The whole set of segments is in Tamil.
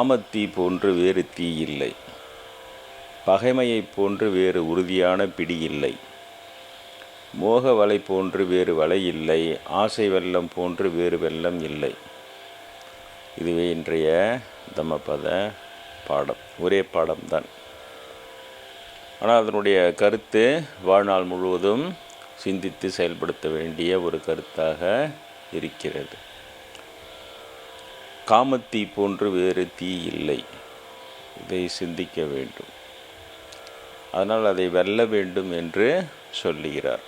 காமத்தீ போன்று வேறு தீ இல்லை. பகைமையைப் போன்று வேறு உறுதியான பிடி இல்லை. மோக வலை போன்று வேறு வலை இல்லை. ஆசை வெள்ளம் போன்று வேறு வெள்ளம் இல்லை. இதுவே இன்றைய தமபத பாடம். ஒரே பாடம்தான். ஆனால் அதனுடைய கருத்து வாழ்நாள் முழுவதும் சிந்தித்து செயல்படுத்த வேண்டிய ஒரு கருத்தாக இருக்கிறது. காமத்தீ போன்று வேறு தீ இல்லை. இதை சிந்திக்க வேண்டும். அதனால் அதை வெல்ல வேண்டும் என்று சொல்லுகிறார்.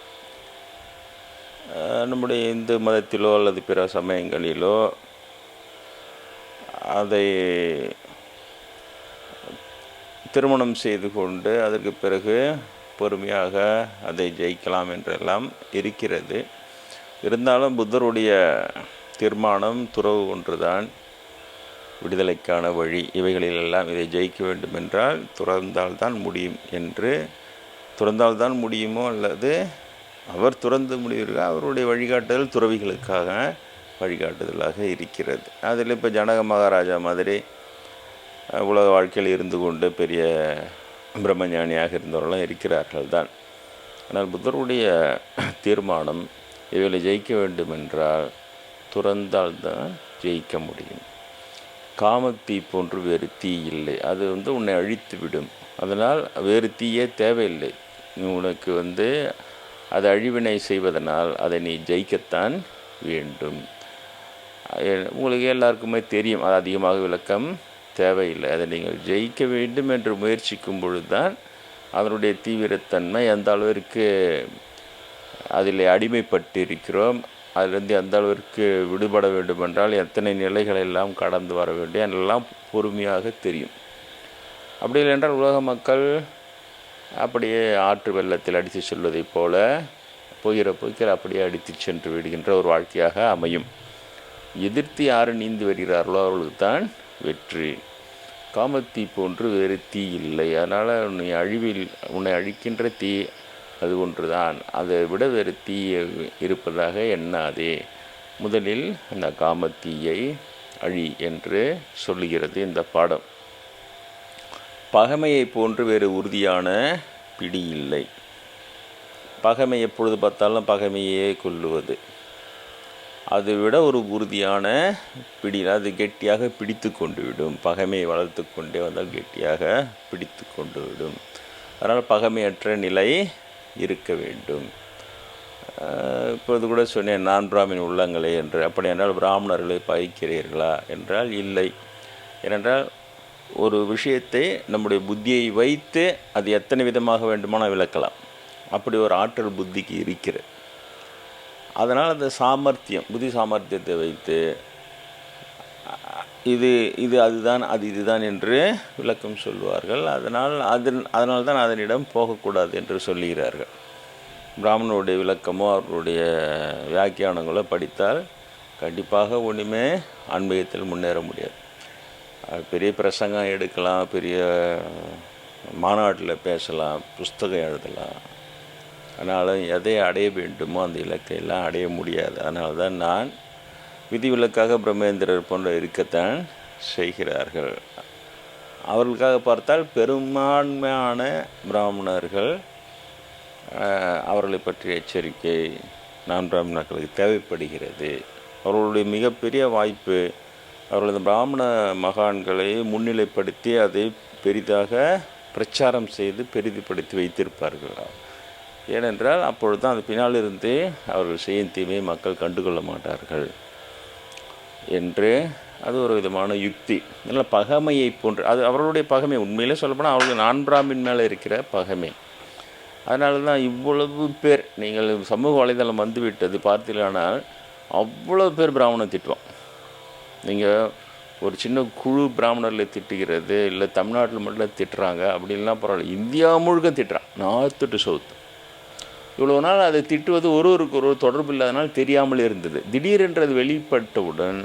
நம்முடைய இந்து மதத்திலோ அல்லது பிற சமயங்களிலோ அதை திருமணம் செய்து கொண்டு அதற்கு பிறகு பொறுமையாக அதை ஜெயிக்கலாம் என்றெல்லாம் இருக்கிறது. இருந்தாலும் புத்தருடைய தீர்மானம் துறவு ஒன்றுதான். விடுதலைக்கான வழி. இவைகளிலெல்லாம் இதை ஜெயிக்க வேண்டும் என்றால் துறந்தால்தான் முடியும் என்று. துறந்தால்தான் முடியுமோ அல்லது அவர் துறந்து முடிவீர்கள் அவருடைய வழிகாட்டுதல் துறவிகளுக்காக வழிகாட்டுதலாக இருக்கிறது. அதில் இப்போ ஜனக மகாராஜா மாதிரி உலக வாழ்க்கையில் இருந்து கொண்டு பெரிய பிரம்மஞானியாக இருந்தவர்களும் இருக்கிறார்கள் தான் ஆனால் புத்தருடைய தீர்மானம் இவைகளை ஜெயிக்க வேண்டும் என்றால் துறந்தால்தான் ஜெயிக்க முடியும். காமத்தீ போன்று வேறு தீ இல்லை. அது வந்து உன்னை அழித்து விடும். அதனால் வேறு தீயே தேவையில்லை. நீ உனக்கு வந்து அது அழிவினை செய்வதனால் அதை நீ ஜெயிக்கத்தான் வேண்டும். உங்களுக்கு எல்லாருக்குமே தெரியும். அது அதிகமாக விளக்கம் தேவையில்லை. அதை நீங்கள் ஜெயிக்க வேண்டும் என்று முயற்சிக்கும் பொழுது தான் அதனுடைய தீவிரத்தன்மை எந்த அளவிற்கு அதில் அடிமைப்பட்டு இருக்கிறோம் அதிலிருந்து எந்த அளவிற்கு விடுபட வேண்டுமென்றால் எத்தனை நிலைகளை எல்லாம் கடந்து வர வேண்டும் எல்லாம் பொறுமையாக தெரியும். அப்படி இல்லை என்றால் உலக மக்கள் அப்படியே ஆற்று வெள்ளத்தில் அடித்து செல்வதைப் போல போகிற போக்கில் அப்படியே அடித்து சென்று விடுகின்ற ஒரு வாழ்க்கையாக அமையும். எதிர்த்து யார் நீந்து வருகிறார்களோ அவர்களுக்கு தான் வெற்றி. காமத்தீ போன்று வேறு தீ இல்லை. அதனால் உன்னை அழிவில் உன்னை அழிக்கின்ற தீ அது ஒன்றுதான். அதை விட வேறு தீ இருப்பதாக எண்ணாதே. முதலில் அந்த காமத்தீயை அழி என்று சொல்லுகிறது இந்த பாடம். பகைமையை போன்று வேறு உறுதியான பிடி இல்லை. பகைமை எப்பொழுது பார்த்தாலும் பகைமையே கொல்லுவது அதை விட ஒரு உறுதியான பிடி அது கெட்டியாக பிடித்து கொண்டு விடும் பகைமையை வளர்த்து கொண்டே வந்தால் கெட்டியாக பிடித்து கொண்டு விடும் அதனால் பகைமையற்ற நிலை இருக்க வேண்டும். இப்போது கூட சொன்னேன் நான் பிராமின் உள்ளங்களே என்று. அப்படி என்றால் பிராமணர்களை பகிக்கிறீர்களா என்றால் இல்லை. ஏனென்றால் ஒரு விஷயத்தை நம்முடைய புத்தியை வைத்து அது எத்தனை விதமாக வேண்டுமானால் விளக்கலாம். அப்படி ஒரு ஆற்றல் புத்திக்கு இருக்கிறது. அதனால் அந்த சாமர்த்தியம் புத்தி சாமர்த்தியத்தை வைத்து இது இது அதுதான் அது இதுதான் என்று விளக்கம் சொல்வார்கள். அதனால் அதன் அதனால் தான் அதனிடம் போகக்கூடாது என்று சொல்லுகிறார்கள். பிராமணருடைய விளக்கமோ அவர்களுடைய வியாக்கியானங்களோ படித்தால் கண்டிப்பாக ஒன்றுமே ஆன்மீகத்தில் முன்னேற முடியாது. அது பெரிய பிரசங்கம் எடுக்கலாம் பெரிய மாநாட்டில் பேசலாம் புஸ்தகம் எழுதலாம். ஆனாலும் எதை அடைய வேண்டுமோ அந்த இலக்கையெல்லாம் அடைய முடியாது. அதனால தான் நான் விதிவிலக்காக பிரம்மேந்திரர் போன்ற இருக்கத்தான் செய்கிறார்கள். அவர்களுக்காக பார்த்தால் பெரும்பான்மையான பிராமணர்கள் அவர்களை பற்றிய எச்சரிக்கை நான் பிராமணர்களுக்கு தேவைப்படுகிறது. அவர்களுடைய மிகப்பெரிய வாய்ப்பு அவர்களது பிராமண மகான்களை முன்னிலைப்படுத்தி அதை பெரிதாக பிரச்சாரம் செய்து பெரிதுபடுத்தி வைத்திருப்பார்கள். ஏனென்றால் அப்பொழுது தான் அது பின்னால் இருந்து அவர்கள் செய்யும் தீமையை மக்கள் கண்டுகொள்ள மாட்டார்கள். என்று அது ஒரு விதமான யுக்தி. அதனால் பகைமையை போன்று அது அவர்களுடைய பகைமை. உண்மையிலே சொல்லப்போனால் அவர்களுக்கு நான் பிராமின் மேலே இருக்கிற பகைமை. அதனால தான் இவ்வளவு பேர் நீங்கள் சமூக வலைதளம் வந்துவிட்டது பார்த்தீங்களானால் அவ்வளோ பேர் பிராமணம் திட்டுவோம் நீங்கள் ஒரு சின்ன குழு பிராமணர்களை திட்டுகிறது இல்லை தமிழ்நாட்டில் மட்டும் திட்டுறாங்க அப்படின்லாம் பரவாயில்ல. இந்தியா முழுக்க திட்டுறான். North to south. இவ்வளோ நாள் அதை திட்டுவது ஒருவருக்கு ஒருவர் தொடர்பு இல்லாதனால் தெரியாமல் இருந்தது. திடீரென்று அது வெளிப்பட்டவுடன்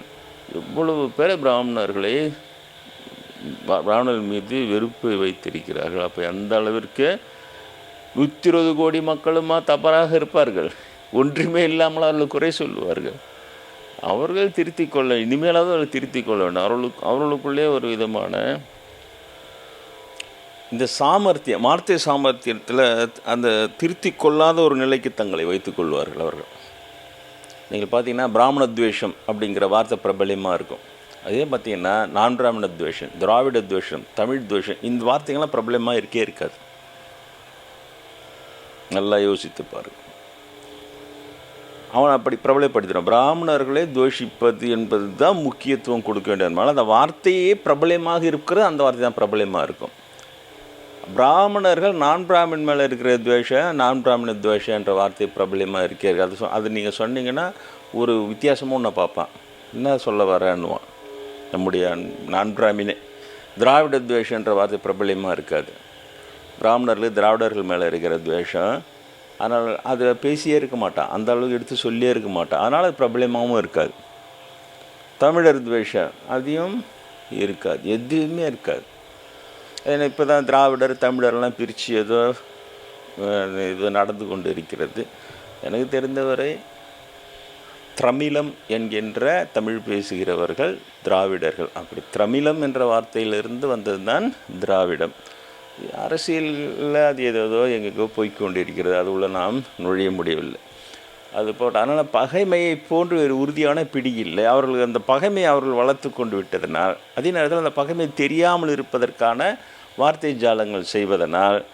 எவ்வளவு பேர் பிராமணர்களை பிராமணர் பிராமணர்கள் மீது வெறுப்பு வைத்திருக்கிறார்கள். அப்போ எந்த அளவிற்கு நூற்றி இருபது கோடி மக்களுமா தவறாக இருப்பார்கள்? ஒன்றுமே இல்லாமல் அவர்கள் குறை சொல்லுவார்கள். அவர்கள் திருத்திக் கொள்ள இனிமேலாவது அவர்கள் திருத்திக் கொள்ள வேண்டும். அவர்களுக்கு அவர்களுக்குள்ளே ஒரு விதமான இந்த சாமர்த்தியம் வார்த்தை சாமர்த்தியத்தில் அந்த திருத்தி கொள்ளாத ஒரு நிலைக்கு தங்களை வைத்துக் கொள்வார்கள் அவர்கள். நீங்கள் பார்த்தீங்கன்னா பிராமணத்வேஷம் அப்படிங்கிற வார்த்தை பிரபலியமாக இருக்கும். அதே பார்த்தீங்கன்னா நான் பிராமண துவேஷம் திராவிட துவேஷம் தமிழ் துவேஷம் இந்த வார்த்தைகள்லாம் பிரபலமாக இருக்கே இருக்காது. நல்லா யோசித்து பாருங்க அவன் அப்படி பிரபலப்படுத்தினான் பிராமணர்களை துவேஷிப்பது என்பது தான் முக்கியத்துவம் கொடுக்க வேண்டியதுனால அந்த வார்த்தையே பிரபலமாக இருக்கிறது அந்த வார்த்தை தான் பிரபலமாக இருக்கும். பிராமணர்கள் நான் பிராமின் மேலே இருக்கிற துவேஷம் நான் பிராமண துவேஷன்ற என்ற வார்த்தை பிரபலமாக இருக்கிறது அது சொ அது நீங்கள் சொன்னீங்கன்னா ஒரு வித்தியாசமும் நான் பார்ப்பேன். என்ன சொல்ல வரேன்னுவான். நம்முடைய நான் பிராமினே திராவிட துவேஷன்ற வார்த்தை பிரபலமாக இருக்காது. பிராமணர்கள் திராவிடர்கள் மேலே இருக்கிற துவேஷம். அதனால் அதை பேசியே இருக்க மாட்டான். அந்த அளவுக்கு எடுத்து சொல்லியே இருக்க மாட்டான். அதனால் அது பிரபலமாகவும் இருக்காது. தமிழர் துவேஷம் அதையும் இருக்காது. எதுவுமே இருக்காது. ஏன்னா இப்போ தான் திராவிடர் தமிழர்லாம் பிரித்து ஏதோ இது நடந்து கொண்டு இருக்கிறது எனக்கு தெரிந்தவரை திரமிழம் என்கின்ற தமிழ் பேசுகிறவர்கள் திராவிடர்கள். அப்படி திரமிழம் என்ற வார்த்தையிலிருந்து வந்தது தான் திராவிடம். அரசியலில் அது ஏதேதோ எங்கேயோ போய்க் அதுக்குள்ளே அது நாம் நுழைய முடியவில்லை. அது போட்டு அதனால் பகைமையை போன்று ஒரு உறுதியான பிடி இல்லை. அவர்கள் அந்த பகைமையை அவர்கள் வளர்த்து கொண்டு விட்டதனால் அதே நேரத்தில் அந்த பகைமை தெரியாமல் இருப்பதற்கான வார்த்தை ஜாலங்கள் செய்வதனால்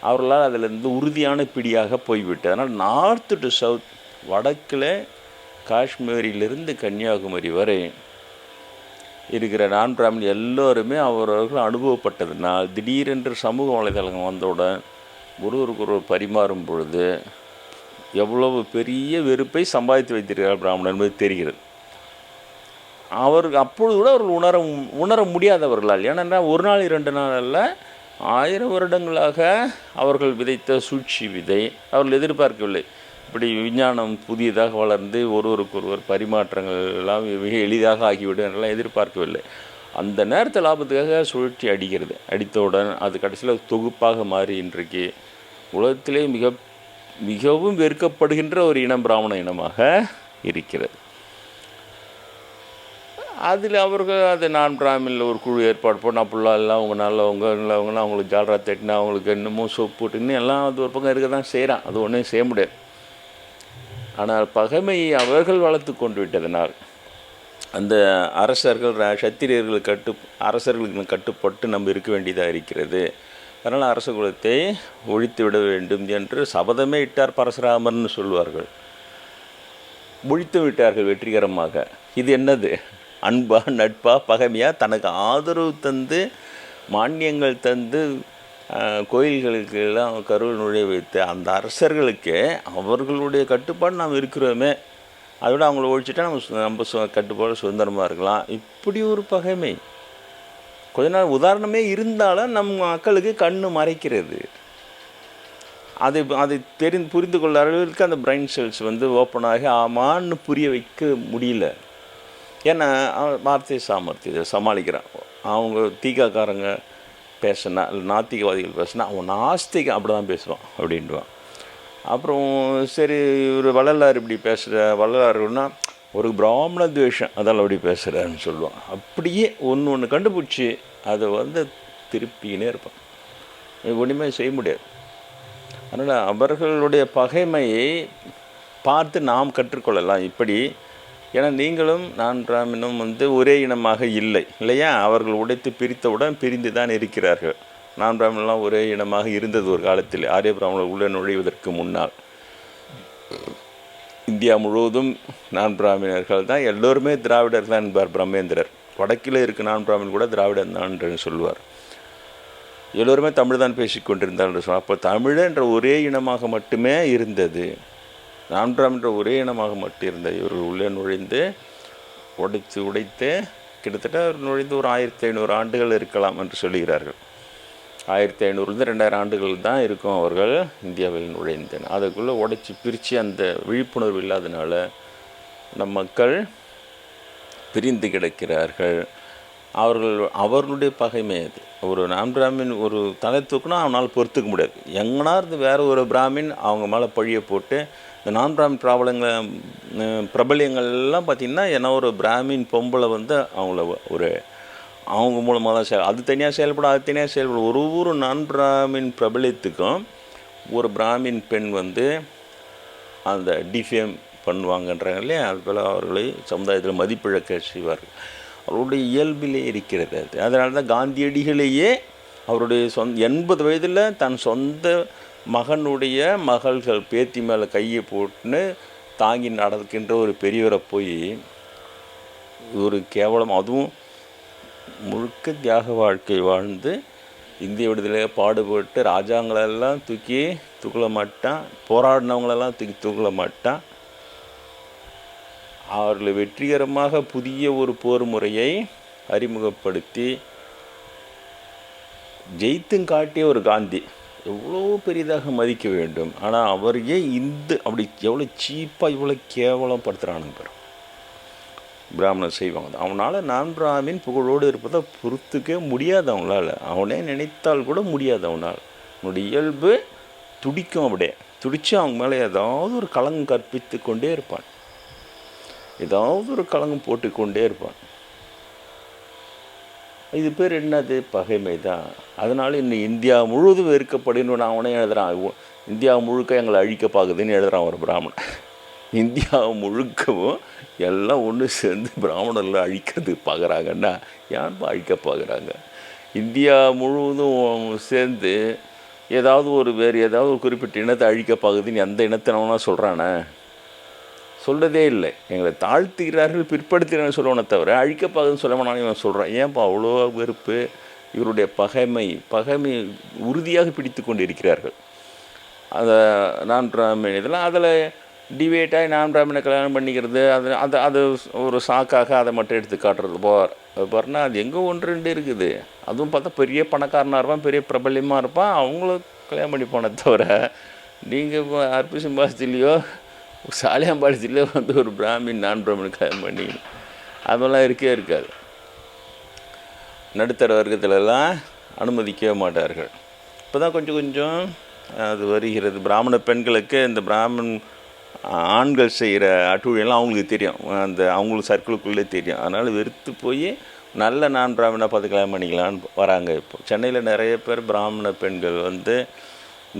அவர்களால் அதிலிருந்து உறுதியான பிடியாக போய்விட்டது. அதனால் நார்த்து டு சவுத் வடக்கில் காஷ்மீரிலிருந்து கன்னியாகுமரி வரை இருக்கிற நான் பிராமணன் எல்லோருமே அவரவர்கள் அனுபவப்பட்டதுனால் திடீரென்று சமூக வலைதளங்கள் வந்தவுடன் ஒருவருக்கு ஒருவர் பரிமாறும் பொழுது எவ்வளவு பெரிய வெறுப்பை சம்பாதித்து வைத்திருக்கிறார் பிராமணன் என்பது தெரிகிறது. அவர் அப்பொழுது கூட அவர்கள் உணர உணர முடியாதவர்களால் ஏனென்றால் ஒரு நாள் இரண்டு நாள் அல்ல ஆயிரம் வருடங்களாக அவர்கள் விதைத்த சூழ்ச்சி விதை அவர்கள் எதிர்பார்க்கவில்லை. இப்படி விஞ்ஞானம் புதியதாக வளர்ந்து ஒருவருக்கொருவர் பரிமாற்றங்கள் எல்லாம் மிக எளிதாக ஆகிவிடும் என்றெல்லாம் எதிர்பார்க்கவில்லை. அந்த நேரத்தில் லாபத்துக்காக சுழற்சி அடிக்கிறது. அடித்தவுடன் அது கடைசியில் தொகுப்பாக மாறி இன்றைக்கு உலகத்திலே மிக மிகவும் வெறுக்கப்படுகின்ற ஒரு இனம் பிராமண இனமாக இருக்கிறது. அதில் அவர்கள் அது நான் பிராமினில் ஒரு குழு ஏற்பாடு பண்ண அப்படிலாம் எல்லாம் அவங்க நல்லவங்க நல்லவங்கன்னா அவங்களுக்கு ஜாலரா தட்டினா அவங்களுக்கு என்னமோ சோப்பு போட்டுன்னு எல்லாம் அது ஒரு பக்கம் இருக்க தான் செய்கிறான் அது ஒன்றும் செய்ய முடியாது. ஆனால் பகைமையை அவர்கள் வளர்த்து கொண்டு விட்டதனால் அந்த அரசர்கள் சத்திரியர்கள் கட்டு அரசர்களுக்கு கட்டுப்பட்டு நம்ம இருக்க வேண்டியதாக இருக்கிறது. அதனால் அரச குலத்தை ஒழித்து விட வேண்டும் என்று சபதமே இட்டார் பரசுராமர்னு சொல்வார்கள். ஒழித்து விட்டார்கள் வெற்றிகரமாக. இது என்னது? அன்பா நட்பா பகமையா? தனக்கு ஆதரவு தந்து மானியங்கள் தந்து கோயில்களுக்கு எல்லாம் கருவில் நுழைய வைத்து அந்த அரசர்களுக்கு அவர்களுடைய கட்டுப்பாடு நாம் இருக்கிறோமே. அதோட அவங்கள ஒழிச்சிட்டா நம்ம சு- நம்ம சு- கட்டுப்பாடு சுதந்திரமாக இருக்கலாம். இப்படி ஒரு பகைமை. கொஞ்ச நாள் உதாரணமே இருந்தாலும் நம் மக்களுக்கு கண்ணு மறைக்கிறது. அதை அதை தெரிந்து புரிந்து கொள்ள அளவிற்கு அந்த பிரைன் செல்ஸ் வந்து ஓப்பன் ஆகி ஆமான்னு புரிய வைக்க முடியல. ஏன்னா வார்த்தை வார்த்தை சாமர்த்தியத்தை சமாளிக்கிறான். அவங்க தீகாக்காரங்க பேசினா இல்லை நாத்திகவாதிகள் பேசினா அவன் நாஸ்திகம் அப்படி தான் பேசுவான் அப்படின்டுவான் அப்புறம் சரி இவர் வள்ளலார் இப்படி பேசுகிற வள்ளலாருன்னா ஒரு பிராமண துவேஷம் அதால் அப்படி பேசுகிறாருன்னு சொல்லுவான். அப்படியே ஒன்று ஒன்று கண்டுபிடிச்சி அதை வந்து திருப்பினே இருப்பான். ஒன்றுமே செய்ய முடியாது. அதனால் அவர்களுடைய பகைமையை பார்த்து நாம் கற்றுக்கொள்ளலாம். இப்படி ஏன்னா நீங்களும் நான் பிராமணும் வந்து ஒரே இனமாக இல்லை இல்லையா? அவர்கள் உடைத்து பிரித்தவுடன் பிரிந்து தான் இருக்கிறார்கள். நான் பிராமணெலாம் ஒரே இனமாக இருந்தது ஒரு காலத்தில். ஆரிய பிராமணர் உள்ளே நுழைவதற்கு முன்னால். இந்தியா முழுவதும் நான் பிராமணர்கள் தான். எல்லோருமே திராவிடர் தான் என்பார் பிரம்மேந்திரர். வடக்கில் இருக்க நான் பிராமின் கூட திராவிடன் தான் என்று சொல்லுவார். எல்லோருமே தமிழ் தான் பேசிக் கொண்டிருந்தார் என்று சொன்னார் அப்போ தமிழ் என்ற ஒரே இனமாக மட்டுமே இருந்தது. நான்காம் என்ற ஒரே இனமாக மட்டும் இருந்த இவர்கள் உள்ளே நுழைந்து உடைத்து உடைத்து கிட்டத்தட்ட அவர் நுழைந்து ஒரு ஆயிரத்தி ஐநூறு ஆண்டுகள் இருக்கலாம் என்று சொல்கிறார்கள் ஆயிரத்தி ஐநூறுலேருந்து ரெண்டாயிரம் ஆண்டுகள் தான் இருக்கும் அவர்கள் இந்தியாவில் நுழைந்தனர். அதுக்குள்ளே உடைச்சி பிரித்து அந்த விழிப்புணர்வு இல்லாதனால நம் மக்கள் பிரிந்து கிடக்கிறார்கள். அவர்கள் அவர்களுடைய பகைமை அது. ஒரு நான் பிராமின் ஒரு தலை தூக்குனா அவனால் பொறுத்துக்க முடியாது. எங்கன்னா இருந்து வேறு ஒரு பிராமின் அவங்க மேலே பழிய போட்டு இந்த நான் பிராமின் ப்ராப்ளங்களை பிரபலியங்கள் எல்லாம் பார்த்திங்கன்னா ஏன்னா ஒரு பிராமின் பொம்பளை வந்து அவங்கள ஒரு அவங்க மூலமாக தான் செயல் அது தனியாக செயல்படும் அது தனியாக செயல்படும். ஒரு ஒரு நான் பிராமின் பிரபலியத்துக்கும் ஒரு பிராமின் பெண் வந்து அந்த டிஃபேம் பண்ணுவாங்கன்றாங்க இல்லையா? அது போல் அவர்களை சமுதாயத்தில் மதிப்பிழக்க செய்வார்கள். அவருடைய இயல்பிலே இருக்கிறது அது. அதனால தான் காந்தியடிகளையே அவருடைய சொந்த எண்பது வயதில் தன் சொந்த மகனுடைய மகள்கள் பேத்தி மேலே கையை போட்டுன்னு தாங்கி நடக்கின்ற ஒரு பெரியவரை போய் ஒரு கேவலம் அதுவும் முழுக்க தியாக வாழ்க்கை வாழ்ந்து இந்திய விடுதலையாக பாடுபட்டு ராஜாங்களெல்லாம் தூக்கி தூக்கல மாட்டான் போராடினவங்களெல்லாம் தூக்கி தூக்கல மாட்டான். அவர்கள் வெற்றிகரமாக புதிய ஒரு போர் முறையை அறிமுகப்படுத்தி ஜெயித்தும் காட்டிய ஒரு காந்தி. எவ்வளோ பெரிதாக மதிக்க வேண்டும். ஆனால் அவர் ஏன் இந்த அப்படி எவ்வளோ சீப்பாக இவ்வளோ கேவலம் படுத்துகிறானுங்க பாரு. பிராமணர் செய்வாங்க. அவனால் நான் பிராமின் புகழோடு இருப்பதை பொறுத்துக்கவே முடியாது அவங்களால அவனே நினைத்தால் கூட முடியாது அவனால். அவனுடைய இயல்பு துடிக்கும் அப்படியே. துடித்து அவங்க மேலே ஏதாவது ஒரு கலங்கம் கற்பித்து கொண்டே இருப்பான். ஏதாவது ஒரு கலங்கம் போட்டு கொண்டே இருப்பான். இது பேர் என்னது? பகைமை தான் அதனால் இன்னும் இந்தியா முழுவதும் வெறுக்கப்படணும்னு அவனே எழுதுறான். இந்தியா முழுக்க எங்களை அழிக்க பார்க்குதுன்னு எழுதுறான் ஒரு பிராமணன். இந்தியா முழுக்கவும் எல்லாம் ஒன்று சேர்ந்து பிராமணர்கள் அழிக்கிறது பார்க்குறாங்கன்னா ஏன்பா அழிக்க பார்க்குறாங்க இந்தியா முழுவதும் சேர்ந்து ஏதாவது ஒரு வேறு ஏதாவது ஒரு குறிப்பிட்ட இனத்தை அழிக்க பார்க்குதுன்னு எந்த இனத்தினவனா சொல்கிறானே சொல்கிறதே இல்லை. எங்களை தாழ்த்துகிறார்கள் பிற்படுத்துகிறார்கள் சொல்லுவனே தவிர அழிக்கப்பாதுன்னு சொல்ல வேணாலும் இவன் சொல்கிறான் ஏன்ப்பா அவ்வளோ வெறுப்பு? இவருடைய பகைமை பகைமை உறுதியாக பிடித்து கொண்டு இருக்கிறார்கள் அந்த நான் பிராமின் இதெல்லாம் அதில் டிவேட்டாகி நான் பிராமணை கல்யாணம் பண்ணிக்கிறது அது அது அது ஒரு சாக்காக அதை மட்டும் எடுத்து காட்டுறது. போவார் பாருன்னா அது எங்கே ஒன்று ரெண்டு இருக்குது. அதுவும் பார்த்தா பெரிய பணக்காரனாக இருப்பான் பெரிய பிரபல்யமாக இருப்பான். அவங்களும் கல்யாணம் பண்ணி போனதை தவிர நீங்கள் இப்போ அற்பு சாலியாம்பாடி ஜில்லையில் வந்து ஒரு பிராமின் நான் பிராமணன் கல்யாணம் பண்ணி அதெல்லாம் இருக்கே இருக்காது. நடுத்தர வர்க்கத்திலலாம் அனுமதிக்கவே மாட்டார்கள். இப்போ தான் கொஞ்சம் கொஞ்சம் அது வருகிறது. பிராமண பெண்களுக்கு இந்த பிராமன் ஆண்கள் செய்கிற அட்டூழியெல்லாம் அவங்களுக்கு தெரியும். அந்த அவங்களுக்கு சர்க்கிளுக்குள்ளே தெரியும். அதனால் வெறுத்து போய் நல்ல நான் பிராமணா பார்த்து கல்யாணம் பண்ணிக்கலான்னு வராங்க இப்போ. சென்னையில் நிறைய பேர் பிராமண பெண்கள் வந்து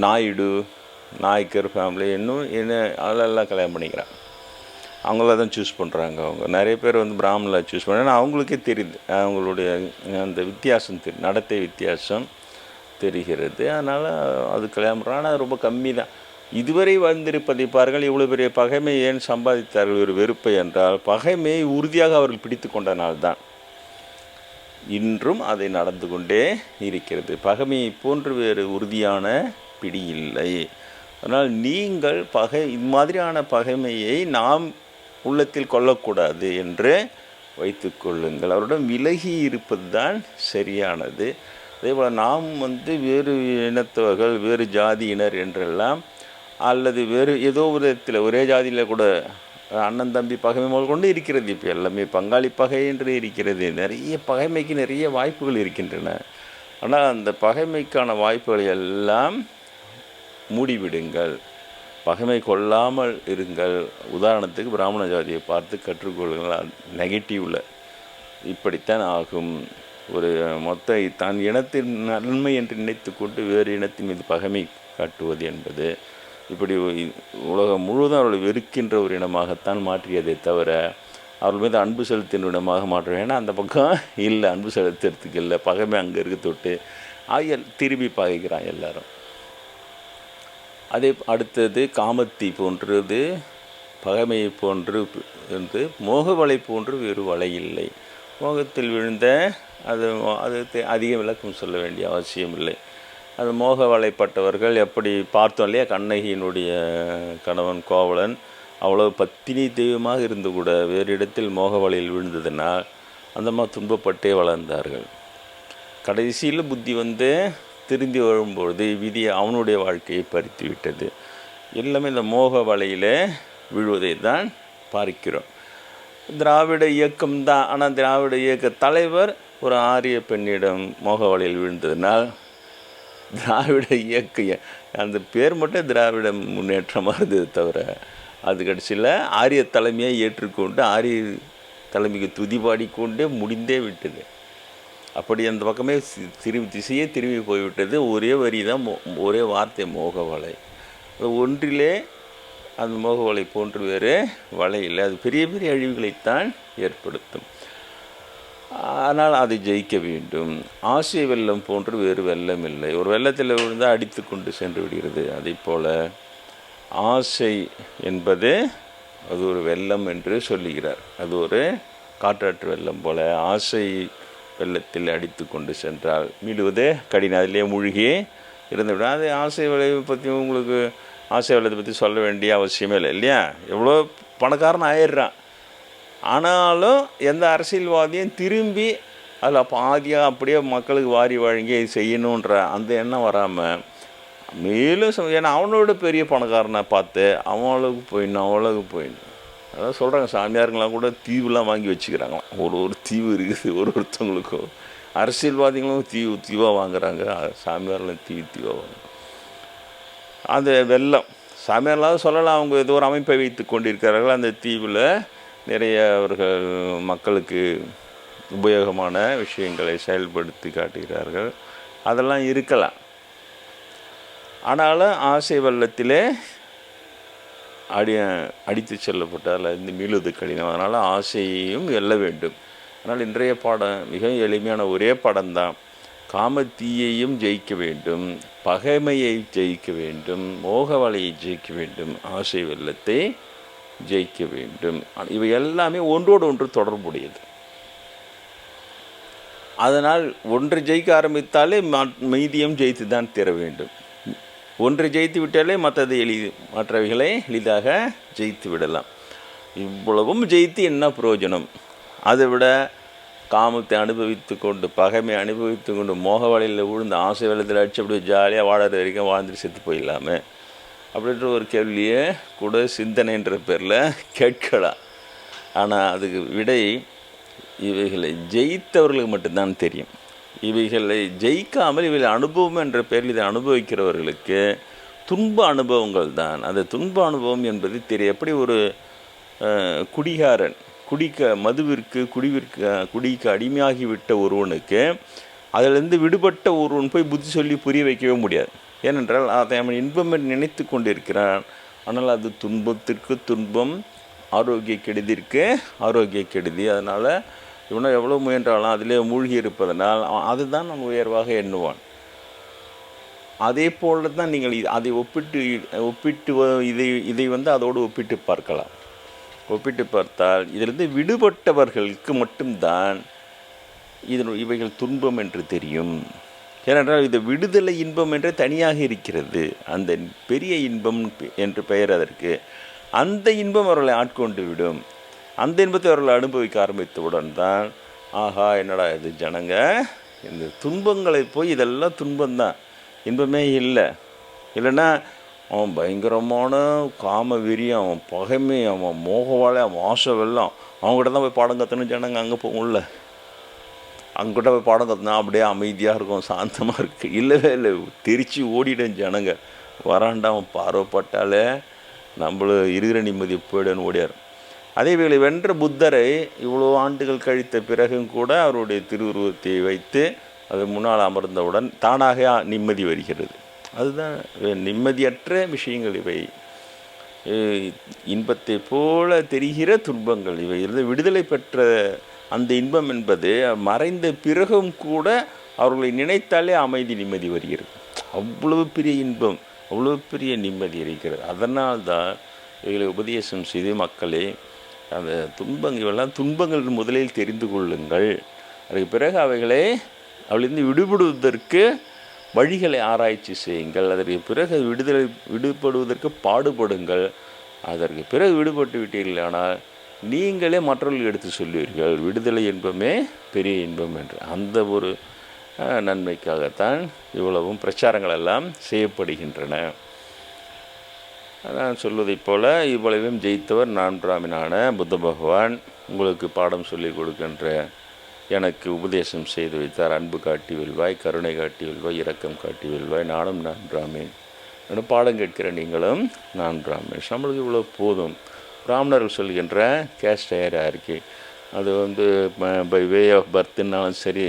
நாயுடு நாய்க்கர் ஃபேமிலி இன்னும் என்ன அதெல்லாம் கல்யாணம் பண்ணிக்கிறான். அவங்கள தான் சூஸ் பண்ணுறாங்க அவங்க. நிறைய பேர் வந்து பிராமணில் சூஸ் பண்ண அவங்களுக்கே தெரியுது. அவங்களுடைய அந்த வித்தியாசம் தெரியும் நடத்தை வித்தியாசம் தெரிகிறது. அதனால் அது கல்யாணம் பண்ணுறாங்க ஆனால் ரொம்ப கம்மி தான் இதுவரை வந்திருப்பதை பாருங்கள் இவ்வளோ பெரிய பகைமை ஏன் சம்பாதித்தார்கள்? ஒரு வெறுப்பை என்றால் பகைமையை உறுதியாக அவர்கள் பிடித்து கொண்டனால்தான். இன்றும் அதை நடந்து கொண்டே இருக்கிறது. பகைமையை போன்று வேறு உறுதியான பிடி இல்லை. அதனால் நீங்கள் பகை இது மாதிரியான பகைமையை நாம் உள்ளத்தில் கொள்ளக்கூடாது என்று வைத்துக்கொள்ளுங்கள் அவருடன் விலகி இருப்பது தான் சரியானது. அதேபோல் நாம் வந்து வேறு இனத்தவர்கள் வேறு ஜாதியினர் என்றெல்லாம் அல்லது வேறு ஏதோ ஒரு விதத்தில் ஒரே ஜாதியில் கூட அண்ணன் தம்பி பகைமை முதல் கொண்டு இருக்கிறது. இப்போ எல்லாமே பங்காளி பகை என்று இருக்கிறது. நிறைய பகைமைக்கு நிறைய வாய்ப்புகள் இருக்கின்றன. ஆனால் அந்த பகைமைக்கான வாய்ப்புகளை எல்லாம் மூடிவிடுங்கள். பகைமை கொள்ளாமல் இருங்கள். உதாரணத்துக்கு பிராமண ஜாதியை பார்த்து கற்றுக்கொள்ளுங்கள். நெகட்டிவில் இப்படித்தான் ஆகும். ஒரு மொத்த தான் இனத்தின் நன்மை என்று நினைத்து கொண்டு வேறு இனத்தின் மீது பகைமை காட்டுவது என்பது இப்படி உலகம் முழுவதும் அவர்களை வெறுக்கின்ற ஒரு இனமாகத்தான் மாற்றியதை தவிர அவர்கள் மீது அன்பு செலுத்தின இனமாக மாற்றம் ஏன்னா அந்த பக்கம் இல்லை. அன்பு செலுத்துறதுக்கு இல்லை. பகைமை அங்கே இருக்க தொட்டு. ஆகிய திரும்பி பகைக்கிறான் எல்லாரும். அதே அடுத்தது காமத்தி போன்றது பகைமையை போன்று என்று மோகவலை போன்று வேறு வலை இல்லை. மோகத்தில் விழுந்த அது அது அதிக விளக்கம் சொல்ல வேண்டிய அவசியம் இல்லை. அது மோக வலைப்பட்டவர்கள் எப்படி பார்த்தோம் இல்லையா? கண்ணகியினுடைய கணவன் கோவலன் அவ்வளோ பத்தினி தெய்வமாக இருந்து கூட வேறு இடத்தில் மோக வலையில் விழுந்ததுனால் அந்த மாதிரி துன்பப்பட்டே வளர்ந்தார்கள். கடைசியில் புத்தி வந்து திருந்தி வரும்பொழுது விதி அவனுடைய வாழ்க்கையை பறித்து விட்டது எல்லாமே இந்த மோக வலையில் விழுவதை தான் பார்க்கிறோம். திராவிட இயக்கம் தான். ஆனால் திராவிட இயக்க தலைவர் ஒரு ஆரிய பெண்ணிடம் மோக வலையில் விழுந்ததுனால் திராவிட இயக்க அந்த பேர் மட்டும் திராவிட முன்னேற்றமாக இருந்தது தவிர அது கடைசியில் ஆரிய தலைமையை ஏற்றுக்கொண்டு ஆரிய தலைமைக்கு துதி பாடிக்கொண்டே முடிந்தே விட்டது. அப்படி அந்த பக்கமே திரும்பி திசையே திரும்பி போய்விட்டது. ஒரே வரி தான் மோ- ஒரே வார்த்தை மோக வலை அது ஒன்றிலே அந்த மோக வலை போன்று வேறு வலை இல்லை. அது பெரிய பெரிய அழிவுகளைத்தான் ஏற்படுத்தும். ஆனால் அதை ஜெயிக்க வேண்டும். ஆசை வெள்ளம் போன்று வேறு வெள்ளம் இல்லை. ஒரு வெள்ளத்தில் விழுந்தால் அடித்து கொண்டு சென்று விடுகிறது. அதே போல் ஆசை என்பது அது ஒரு வெள்ளம் என்று சொல்லுகிறார். அது ஒரு காற்றாற்று வெள்ளம் போல். ஆசை வெள்ளத்தில் அடித்து கொண்டு சென்றால் மீளுவது கடினம். அதிலே மூழ்கி இருந்துவிடும். அது ஆசை விளைவு பற்றி உங்களுக்கு ஆசை வெள்ளத்தை பற்றி சொல்ல வேண்டிய அவசியமே இல்லை இல்லையா? எவ்வளோ பணக்காரன் ஆயிடுறான். ஆனாலும் எந்த அரசியல்வாதியும் திரும்பி அதில் பாதியாக அப்படியே மக்களுக்கு வாரி வழங்கி செய்யணுன்ற அந்த எண்ணம் வராமல் மேலும் ஏன்னா அவனோட பெரிய பணக்காரனை பார்த்து அவளுக்கு போயிடணும் அவளுக்கு போயிடணும். அதான் சொல்கிறாங்க சாமியாருங்களாம் கூட தீவுலாம் வாங்கி வச்சுக்கிறாங்களாம். ஒரு ஒரு தீவு இருக்குது ஒரு ஒருத்தவங்களுக்கும் அரசியல்வாதிகளும் தீவு தீவாக வாங்குறாங்க. சாமியாரெலாம் தீவு தீவாக வாங்குறாங்க. அந்த வெள்ளம். சாமியாரெலாம் சொல்லலாம் அவங்க ஏதோ ஒரு அமைப்பை வைத்து கொண்டிருக்கிறார்கள். அந்த தீவில் நிறைய அவர்கள் மக்களுக்கு உபயோகமான விஷயங்களை செயல்படுத்தி காட்டுகிறார்கள். அதெல்லாம் இருக்கலாம். ஆனாலும் ஆசை வெள்ளத்திலே அடி அடித்து செல்லப்பட்டால் இந்த மீளுவது கடினம். அதனால் ஆசையையும் வெல்ல வேண்டும். ஆனால் இன்றைய பாடம் மிக எளிமையான ஒரே பாடம்தான். காமத்தீயையும் ஜெயிக்க வேண்டும் பகைமையை ஜெயிக்க வேண்டும் மோகவலையை ஜெயிக்க வேண்டும் ஆசை வெள்ளத்தை ஜெயிக்க வேண்டும். இவை எல்லாமே ஒன்றோடு ஒன்று தொடர்புடையது. அதனால் ஒன்று ஜெயிக்க ஆரம்பித்தாலே ம- மீதியும் ஜெயித்து தான் தர வேண்டும். ஒன்று ஜெயித்து விட்டாலே மற்றது எளி மற்றவைகளை எளிதாக ஜெயித்து விடலாம். இவ்வளவும் ஜெயித்து என்ன பிரயோஜனம்? அதை விட காமத்தை அனுபவித்து கொண்டு பகைமை அனுபவித்து கொண்டு மோக வலையில் விழுந்து ஆசை வெள்ளத்தில் அடிச்சு அப்படியே ஜாலியாக வாழற வரைக்கும் வாழ்ந்துட்டு செத்து போயிடலாமே. அப்படின்ற ஒரு கேள்வியை கூட சிந்தனைன்ற பேரில் கேட்கலாம் ஆனால் அதுக்கு விடை இவைகளை ஜெயித்தவர்களுக்கு மட்டும்தான் தெரியும். இவைகளை ஜெயிக்காமல் இவைகளை அனுபவம் என்ற பெயரில் இதை அனுபவிக்கிறவர்களுக்கு துன்ப அனுபவங்கள் தான். அந்த துன்ப அனுபவம் என்பது தெரியும் எப்படி ஒரு குடிகாரன் குடிக்க மதுவிற்கு குடிவிற்கு குடிக்கு அடிமையாகிவிட்ட ஒருவனுக்கு அதிலிருந்து விடுபட்ட ஒருவன் போய் புத்தி சொல்லி புரிய வைக்கவே முடியாது. ஏனென்றால் அதை அவன் இன்பம் என்று நினைத்து கொண்டிருக்கிறான். ஆனால் அது துன்பத்திற்கு துன்பம் ஆரோக்கிய கெடுதிற்கு ஆரோக்கிய கெடுதி. அதனால் இவனை எவ்வளோ முயன்றாலும் அதிலே மூழ்கி இருப்பதனால் அதுதான் நம்ம உயர்வாக எண்ணுவான். அதே போல தான் நீங்கள் அதை ஒப்பிட்டு ஒப்பிட்டு இதை இதை வந்து அதோடு ஒப்பிட்டு பார்க்கலாம். ஒப்பிட்டு பார்த்தால் இதிலிருந்து விடுபட்டவர்களுக்கு மட்டும்தான் இதன் இவைகள் துன்பம் என்று தெரியும். ஏனென்றால் இது விடுதலை இன்பம் என்று தனியாக இருக்கிறது. அந்த பெரிய இன்பம் என்று பெயர் அதற்கு. அந்த இன்பம் அவர்களை ஆட்கொண்டு விடும். அந்த இன்பத்தை அவர்கள் அனுபவிக்க ஆரம்பித்தவுடன் தான் ஆஹா என்னடா இது ஜனங்க? இந்த துன்பங்களை போய் இதெல்லாம் துன்பம்தான். இன்பமே இல்லை. இல்லைன்னா அவன் பயங்கரமான காம வெறி அவன் பகைமை அவன் மோகவாளை அவன் ஆசை வெள்ளம் அவங்ககிட்ட தான் போய் பாடம் கற்றணும் ஜனங்க அங்கே போகும்ல அங்கிட்ட போய் பாடம் கற்றுனா அப்படியே அமைதியாக இருக்கும் சாந்தமாக இருக்குது இல்லவே இல்லை. தெரிச்சு ஓடிடும் ஜனங்க. வராண்டா அவன் பார்வைப்பட்டாலே நம்மளும் இருக்கிற நிம்மதி போயிடுன்னு ஓடியார். அதேவேளை வென்ற புத்தரை இவ்வளோ ஆண்டுகள் கழித்த பிறகும் கூட அவருடைய திருவுருவத்தை வைத்து அது முன்னால் அமர்ந்தவுடன் தானாக நிம்மதி வருகிறது. அதுதான் நிம்மதியற்ற விஷயங்கள் இவை. இன்பத்தை போல தெரிகிற துன்பங்கள் இவை. இருந்து விடுதலை பெற்ற அந்த இன்பம் என்பது மறைந்த பிறகும் கூட அவர்களை நினைத்தாலே அமைதி நிம்மதி வருகிறது. அவ்வளவு பெரிய இன்பம் அவ்வளவு பெரிய நிம்மதி இருக்கிறது. அதனால் தான் இவைகளை உபதேசம் செய்து மக்களே அந்த துன்பங்கள் இவெல்லாம் துன்பங்கள் முதலில் தெரிந்து கொள்ளுங்கள். அதுக்கு பிறகு அவைகளை அவளிருந்து விடுபடுவதற்கு வழிகளை ஆராய்ச்சி செய்யுங்கள். அதற்கு பிறகு விடுதலை விடுபடுவதற்கு பாடுபடுங்கள். அதற்கு பிறகு விடுபட்டு விட்டீர்களானால் நீங்களே மற்றவர்கள் எடுத்து சொல்லுவீர்கள். விடுதலை இன்பமே பெரிய இன்பம் என்று. அந்த ஒரு நன்மைக்காகத்தான் இவ்வளவும் பிரச்சாரங்கள் எல்லாம் செய்யப்படுகின்றன. நான் சொல்வதைப் போல இவ்வளவையும் ஜெயித்தவர் நான் பிராமினான புத்த பகவான். உங்களுக்கு பாடம் சொல்லிக் கொடுக்கின்ற எனக்கு உபதேசம் செய்து வைத்தார். அன்பு காட்டி வெல்வாய் கருணை காட்டி வெல்வாய் இரக்கம் காட்டி வெல்வாய். நானும் நான் என பாடம் கேட்கிற நீங்களும் நன்றாமே நம்மளுக்கு இவ்வளோ போதும். பிராமணர்கள் சொல்கின்ற கேஸ்ட் இருக்கு. அது வந்து பை வே ஆஃப் பர்த்னாலும் சரி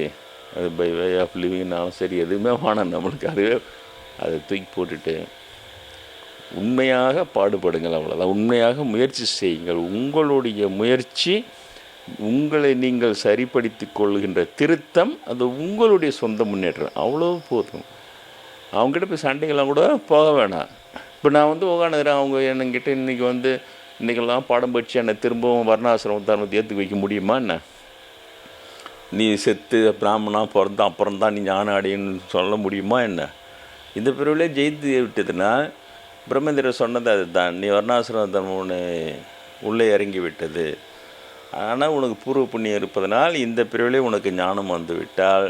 அது பை வே ஆஃப் லிவிங்னாலும் சரி எதுவுமே வேணாம் நம்மளுக்கு. அதுவே அதை தூக்கி போட்டுட்டு உண்மையாக பாடுபடுங்கள் அவ்வளோதான் உண்மையாக முயற்சி செய்யுங்கள். உங்களுடைய முயற்சி உங்களை நீங்கள் சரிப்படுத்தி கொள்கின்ற திருத்தம் அது உங்களுடைய சொந்த முன்னேற்றம். அவ்வளோ போதும். அவங்ககிட்ட போய் சண்டைகள்லாம் கூட போக வேணாம். இப்போ நான் வந்து உட்காந்துக்கிறேன் அவங்க என்கிட்ட இன்றைக்கி வந்து இன்றைக்கெல்லாம் பாடம் படித்து என்னை திரும்பவும் வர்ணாசிரமம் தர்மத்தை ஏற்றுக்க வைக்க முடியுமா என்ன? நீ செத்து பிராமணா பிறந்த அப்புறம் தான் நீ ஞான அடையன்னு சொல்ல முடியுமா என்ன? இந்த பிரிவிலே ஜெயித்து விட்டதுன்னா பிரம்மேந்திரர் சொன்னது அதுதான். நீ வரணாசிரமத்தம் ஒன்று உள்ளே இறங்கி விட்டது. ஆனால் உனக்கு பூர்வ புண்ணியம் இருப்பதனால் இந்த பிரிவிலே உனக்கு ஞானம் வந்துவிட்டால்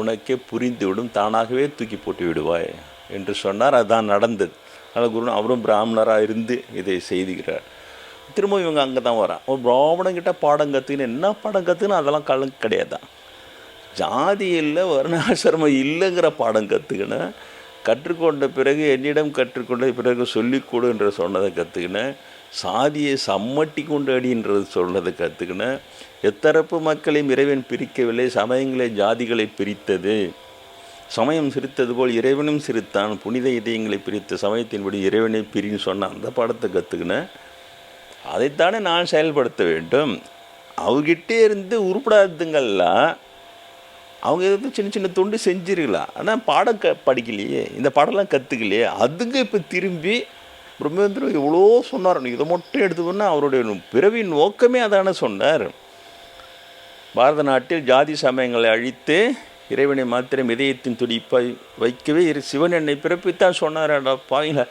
உனக்கே புரிந்துவிடும் தானாகவே தூக்கி போட்டு விடுவாய் என்று சொன்னார். அதுதான் நடந்தது. அதனால் குரு அவரும் பிராமணராக இருந்து இதை செய்துகிறார். திரும்ப இவங்க அங்கே தான் வரான். ஒரு பிராமணங்கிட்ட பாடம் கற்றுக்கின்னு என்ன பாடம் கற்றுக்குன்னு அதெல்லாம் கலம் கிடையாது தான். ஜாதி இல்லை வர்ணாசிரமம் இல்லைங்கிற பாடம் கற்றுக்கினேன் கற்றுக்கொண்ட பிறகு என்னிடம் கற்றுக்கொண்ட பிறகு சொல்லிக்கொடு என்று சொன்னதை கற்றுக்கினேன் சாதியை சம்மட்டி கொண்டு அடின்றது சொன்னதை கற்றுக்கினேன் எத்தரப்பு மக்களையும் இறைவன் பிரிக்கவில்லை சமயங்களை ஜாதிகளை பிரித்தது. சமயம் சிரித்தது போல் இறைவனும் சிரித்தான் புனித இதயங்களை பிரித்த சமயத்தின்படி இறைவனை பிரின்னு சொன்ன அந்த பாடத்தை கற்றுக்கினேன் அதைத்தானே நான் செயல்படுத்த வேண்டும். அவர்கிட்டே இருந்து உருப்படாததுங்கள்லாம் அவங்க எதுவும் சின்ன சின்ன தொண்டு செஞ்சிருக்கலாம் ஆனால் பாடம் க படிக்கலையே. இந்த பாடம்லாம் கற்றுக்கலையே அதுங்க இப்போ திரும்பி பிரம்மேந்திரன் எவ்வளோ சொன்னார் நீ இதை மட்டும் எடுத்துக்கோன்னா அவருடைய பிறவி நோக்கமே அதான சொன்னார். பாரத நாட்டில் ஜாதி சமயங்களை அழித்து இறைவனை மாத்திரம் இதயத்தின் துடிப்பாய் வைக்கவே இரு சிவன் என்னை பிறப்பித்தான் சொன்னாரடா பாவீங்களா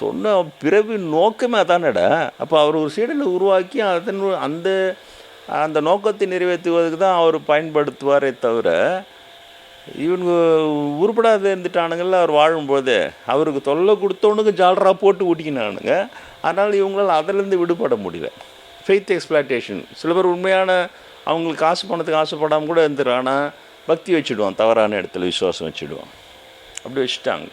சொன்ன பிறவி நோக்கமே அதானடா. அப்போ அவர் ஒரு சீடனை உருவாக்கி அதன் அந்த அந்த நோக்கத்தை நிறைவேற்றுவதற்கு தான் அவர் பயன்படுத்துவாரே தவிர இவனுங்க உருப்படாத இருந்துட்டானுங்கள்ல அவர் வாழும்போது அவருக்கு தொல்லை கொடுத்தவனுக்கு ஜாலரா போட்டு ஊட்டிக்கினானுங்க. அதனால் இவங்களால் அதிலேருந்து விடுபட முடியல. ஃபெய்த் எக்ஸ்பிளாட்டேஷன் சில பேர் உண்மையான அவங்களுக்கு காசு பணத்துக்கு ஆசைப்படாமல் கூட இருந்துடும் ஆனால் பக்தி வச்சுடுவான் தவறான இடத்துல விசுவாசம் வச்சுடுவான். அப்படி வச்சுட்டாங்க.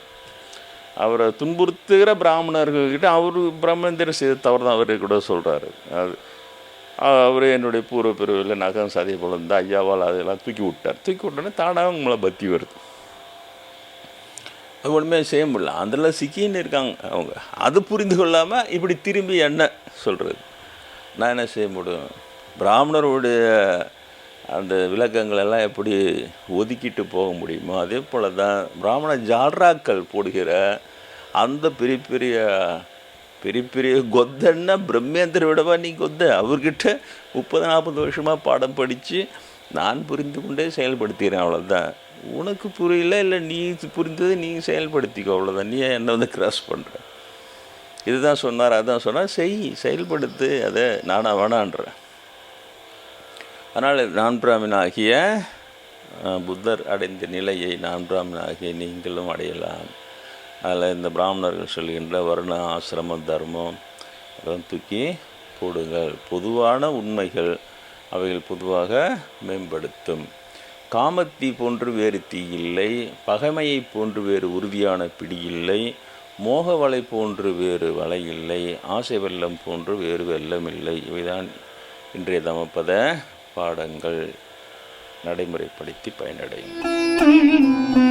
அவரை துன்புறுத்துகிற பிராமணர்கள்கிட்ட அவர் பிரம்மந்திரம் செய்த தவறு தான் அவர் கூட சொல்கிறாரு அது அவர் என்னுடைய பூர்வ பிரிவில் நகம் சதை இருந்தால் ஐயாவால் அதெல்லாம் தூக்கி விட்டார். தூக்கி விட்டோன்னே தானாக உங்களை பத்தி வருது. அது ஒன்றுமே செய்ய முடியல. அதில் சிக்கின்னு இருக்காங்க அவங்க. அது புரிந்து கொள்ளாமல் இப்படி திரும்பி என்ன சொல்கிறது நான் என்ன செய்ய முடியும்? பிராமணருடைய அந்த விளக்கங்கள் எல்லாம் எப்படி ஒதுக்கிட்டு போக முடியுமோ அதே போல் தான் பிராமண ஜால்ராக்கள் போடுகிற அந்த பெரிய பெரிய பெரிய பெரிய கொத்தன்னா பிரம்மேந்திர விடவா நீ கொத்த அவர்கிட்ட முப்பது நாற்பது வருஷமாக பாடம் படித்து நான் புரிந்து கொண்டே செயல்படுத்திக்கிறேன் அவ்வளோதான் உனக்கு புரியல இல்லை நீ புரிந்தது நீ செயல்படுத்திக்கோ அவ்வளோதான் நீ என்ன வந்து கிராஸ் பண்ணுற இதுதான் சொன்னார் அதான் சொன்னார். செய் செயல்படுத்து அதை நானாக வேணான்றேன். அதனால் நான் பிராமின் ஆகிய புத்தர் அடைந்த நிலையை நான் பிராமின் ஆகிய நீங்களும் அடையலாம். அதில் இந்த பிராமணர்கள் சொல்கின்ற வர்ண ஆசிரம தர்மம் அதெல்லாம் தூக்கி போடுங்கள். பொதுவான உண்மைகள் அவைகள் பொதுவாக மேம்படுத்தும். காமத்தீ போன்று வேறு தீ இல்லை பகைமையை போன்று வேறு உறுதியான பிடி இல்லை மோக வலை போன்று வேறு வலை இல்லை ஆசை வெள்ளம் போன்று வேறு வெள்ளம் இல்லை. இவைதான் இன்றைய தமப்பத பாடங்கள். நடைமுறைப்படுத்தி பயனடையும்